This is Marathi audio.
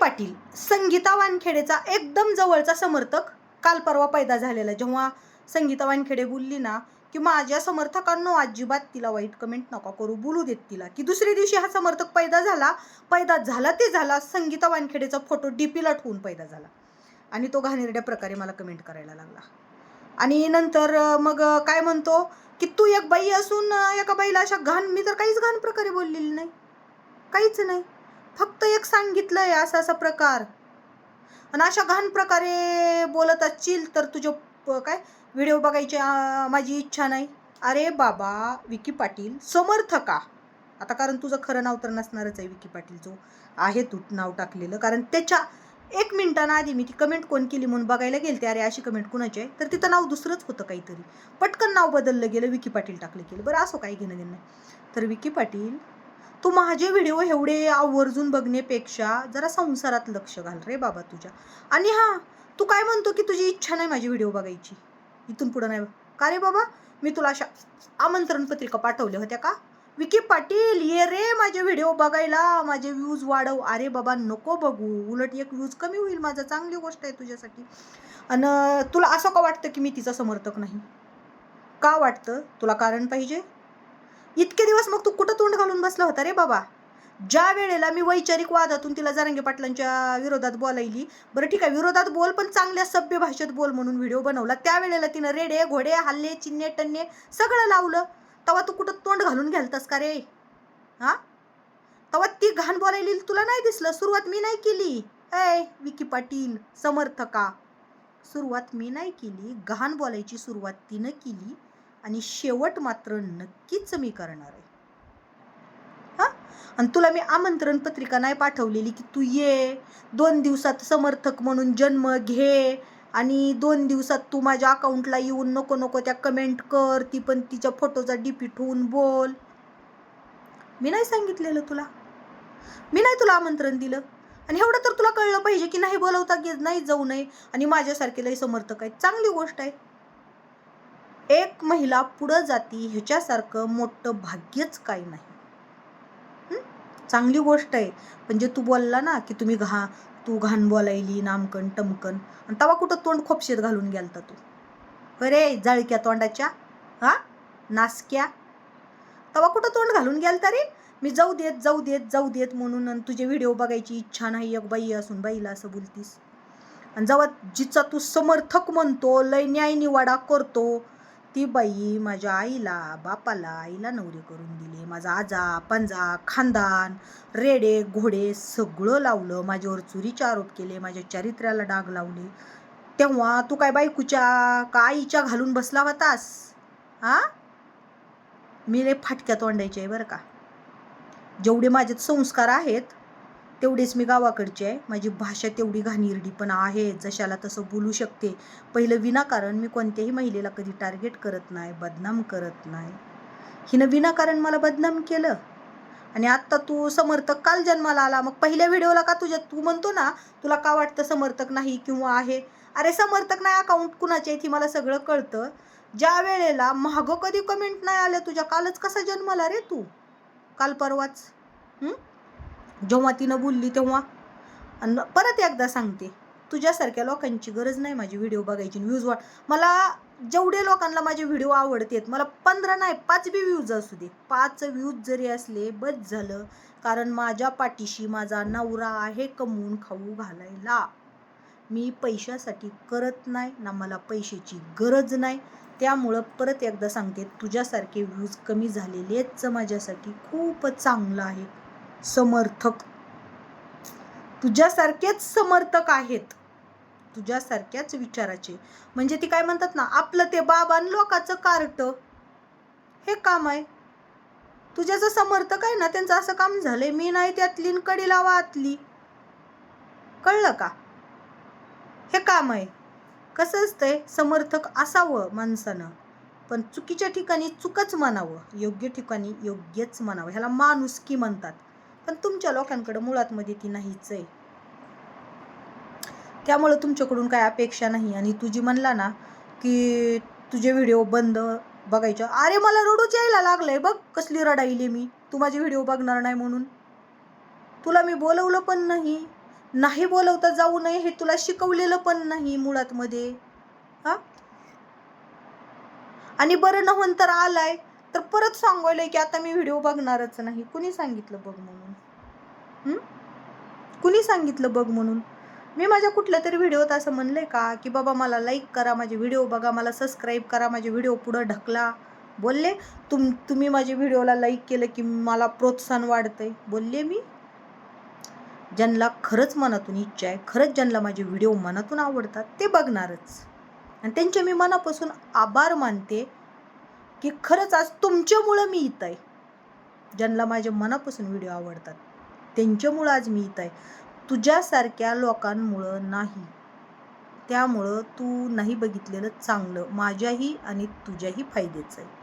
पाटील संगीता वानखेडेचा एकदम जवळचा समर्थक काल परवा पैदा झालेला. जेव्हा संगीता वानखेडे बोलली ना की माझ्या समर्थकांनो अजिबात तिला वाईट कमेंट नका करू बोलू देत तिला. की दुसऱ्या दिवशी हा समर्थक पैदा झाला पैदा झाला ते झाला संगीता वानखेडेचा फोटो डीपीला ठेवून पैदा झाला. आणि तो घाणेरड्या प्रकारे मला कमेंट करायला लागला. आणि नंतर मग काय म्हणतो की तू एक बाई असून एका बाईला अशा घाण मी तर काहीच घाण प्रकारे बोललेली नाही. काहीच नाही. फक्त एक सांगितलंय असा असा प्रकार. आणि अशा घाण प्रकारे बोलत असशील तर तुझे प- काय व्हिडिओ बघायची माझी इच्छा नाही. अरे बाबा विकी पाटील समर्थ का आता कारण तुझं खरं नाव तर नसणारच आहे विकी पाटील जो आहे तू नाव टाकलेलं. कारण त्याच्या एक मिनिटानं आधी मी ती कमेंट कोण केली म्हणून बघायला गेलते. अरे अशी कमेंट कुणाची आहे? तर तिथं नाव दुसरंच होतं काहीतरी. पटकन नाव बदललं गेलं विकी पाटील टाकलं गेलं. बरं असं काही घेणं देणं नाही. तर विकी पाटील तू माझे व्हिडिओ एवढे आवर्जून बघण्यापेक्षा जरा संसारात लक्ष घाल रे बाबा तुझ्या. आणि हां तू काय म्हणतो की तुझी इच्छा नाही माझी व्हिडिओ बघायची? इथून पुढं नाही का रे बाबा? मी तुला अशा आमंत्रण पत्रिका पाठवल्या होत्या का? विकी पाटील ये रे माझे व्हिडिओ बघायला. माझे व्ह्यूज वाढव. अरे बाबा नको बघू. उलट एक व्ह्यूज कमी होईल. माझा चांगली गोष्ट आहे तुझ्यासाठी. आणि तुला असं का वाटतं की मी तिचा समर्थक नाही? का वाटतं? तुला कारण पाहिजे? इतके दिवस मग तू कुठं तोंड घालून बसला होता रे बाबा? ज्या वेळेला मी वैचारिक वादातून तिला जारंगे पाटलांच्या विरोधात बोलायली बरं ठीक आहे विरोधात बोल पण चांगल्या सभ्य भाषेत बोल म्हणून व्हिडिओ बनवला. त्यावेळेला तिनं रेडे घोडे हल्ले चिन्हे टन्ने सगळं लावलं. तेव्हा तू कुठं तोंड घालून घ्यालतास का रे? हा? तेव्हा ती घाण बोलायली तुला नाही दिसलं? सुरुवात मी नाही केली. ऐ विकी पाटील समर्थका. सुरुवात मी नाही केली. घाण बोलायची सुरुवात तिनं केली. आणि शेवट मात्र नक्कीच मी करणार आहे. हां? आणि तुला मी आमंत्रण पत्रिका नाही पाठवलेली की तू ये दोन दिवसात समर्थक म्हणून जन्म घे आणि दोन दिवसात तू माझ्या अकाउंटला येऊन नको नको त्या कमेंट कर ती पण तिच्या फोटोचा डीपी ठेवून बोल. मी नाही सांगितलेलं तुला. मी नाही तुला आमंत्रण दिलं. आणि एवढं तर तुला कळलं पाहिजे की नाही बोलवता गे नाही जाऊ नये. आणि माझ्यासारखे लई समर्थक आहेत. चांगली गोष्ट आहे. एक महिला पुढं जाती ह्याच्यासारखं मोठं भाग्यच काही नाही. चांगली गोष्ट आहे. म्हणजे तू बोलला ना की तुम्ही घा तू घाण बोलायली नामकन टमकन आणि तवा कुठं तोंड खोपशेत घालून गेलता तू? अरे जाळक्या तोंडाच्या हा? नासक्या? तवा कुठं तोंड घालून गेलता रे? मी जाऊ देत जाऊ देत जाऊ देत म्हणून आणि तुझे व्हिडिओ बघायची इच्छा नाही एक बाई असून बाईला असं बोलतीस. आणि जेव्हा जिचा तू समर्थक म्हणतो लय न्याय निवाडा करतो ती बाई माझ्या आईला बापाला आईला नवरी करून दिली. माझा आजा पंजा खानदान रेडे घोडे सगळं लावलं. माझ्यावर चुरीचे आरोप केले माझ्या चारित्र्याला डाग लावले. तेव्हा तू काय बायकूच्या का आईच्या घालून बसला होतास? हा मी लय फाटक्या तोंडायचे आहे बरं का. जेवढे माझे संस्कार आहेत तेवढीच मी गावाकडची आहे. माझी भाषा तेवढी घाणेरडी पण आहे जशाला तसं बोलू शकते. पहिलं विनाकारण मी कोणत्याही महिलेला कधी टार्गेट करत नाही बदनाम करत नाही. हिनं विनाकारण मला बदनाम केलं. आणि आत्ता तू समर्थक काल जन्माला आला मग पहिल्या व्हिडिओला का तुझ्या तू म्हणतो ना तुला का वाटतं समर्थक नाही किंवा आहे? अरे समर्थक नाही अकाउंट कुणाचे आहे ती मला सगळं कळतं. ज्या वेळेला मागं कधी कमेंट नाही आल्या तुझ्या कालच कसा जन्माला रे तू? काल परवाच. हं? जेव्हा तिनं बोलली तेव्हा. आणि परत एकदा सांगते तुझ्यासारख्या लोकांची गरज नाही माझी व्हिडिओ बघायची व्ह्यूज वाढ मला जेवढे लोकांना माझे व्हिडिओ आवडतेत मला पंधरा नाही पाच बी व्ह्यूज असू दे. पाच व्ह्यूज जरी असले बस झालं. कारण माझ्या पाठीशी माझा नवरा आहे कमवून खाऊ घालायला. मी पैशासाठी करत नाही ना मला पैशाची गरज नाही. त्यामुळं परत एकदा सांगते तुझ्यासारखे व्ह्यूज कमी झालेलेच माझ्यासाठी खूप चांगलं आहे. समर्थक. तुझ्यासारखेच समर्थक आहेत. तुझ्यासारख्याच विचाराचे. म्हणजे ती काय म्हणतात ना आपलं ते बाबान लोकाचं कार्ट. हे काम आहे. तुझ्याचं समर्थक आहे ना त्यांचं असं काम झालंय. मी नाही त्यातली न लावा आतली. कळलं का? हे काम आहे. कसं असतंय समर्थक असावं माणसानं. पण चुकीच्या ठिकाणी चुकच म्हणावं. योग्य ठिकाणी योग्यच म्हणावं. ह्याला माणुसकी म्हणतात. पण तुमच्या लोकांकडे मुळात मध्ये ती नाहीच आहे. त्यामुळं तुमच्याकडून काय अपेक्षा नाही. आणि तुझी म्हणला ना की तुझे व्हिडिओ बंद बघायचे. अरे मला रडूच यायला लागलंय बघ कसली रडाईली मी. तू माझे व्हिडिओ बघणार नाही म्हणून. तुला मी बोलवलं पण नाही. नाही बोलवता जाऊ नये हे तुला शिकवलेलं पण नाही मुळात मध्ये. हा? आणि बरं नव्हन तर आलाय तर परत सांगवलंय की आता मी व्हिडिओ बघणारच नाही. कुणी सांगितलं बघ म्हणून? कुणी सांगितलं बघ म्हणून? मी माझ्या कुठल्या तरी व्हिडिओत असं म्हणलंय का की बाबा मला लाईक करा माझे व्हिडिओ बघा मला सबस्क्राईब करा माझे व्हिडिओ पुढं ढकला. बोलले तुम तुम्ही माझ्या व्हिडिओला लाईक केलं की मला प्रोत्साहन वाढतंय. बोलले मी ज्यांना खरंच मनातून इच्छा आहे खरंच ज्यांना माझे व्हिडिओ मनातून आवडतात ते बघणारच. आणि त्यांचे मी मनापासून आभार मानते की खरंच आज तुमच्यामुळं मी इथं आहे. ज्यांना माझ्या मनापासून व्हिडिओ आवडतात. त्यांच्यामुळं आज मी इथं आहे. तुझ्यासारख्या लोकांमुळं नाही. त्यामुळं तू नाही बघितलेलं चांगलं. माझ्याही आणि तुझ्याही फायद्याचं आहे.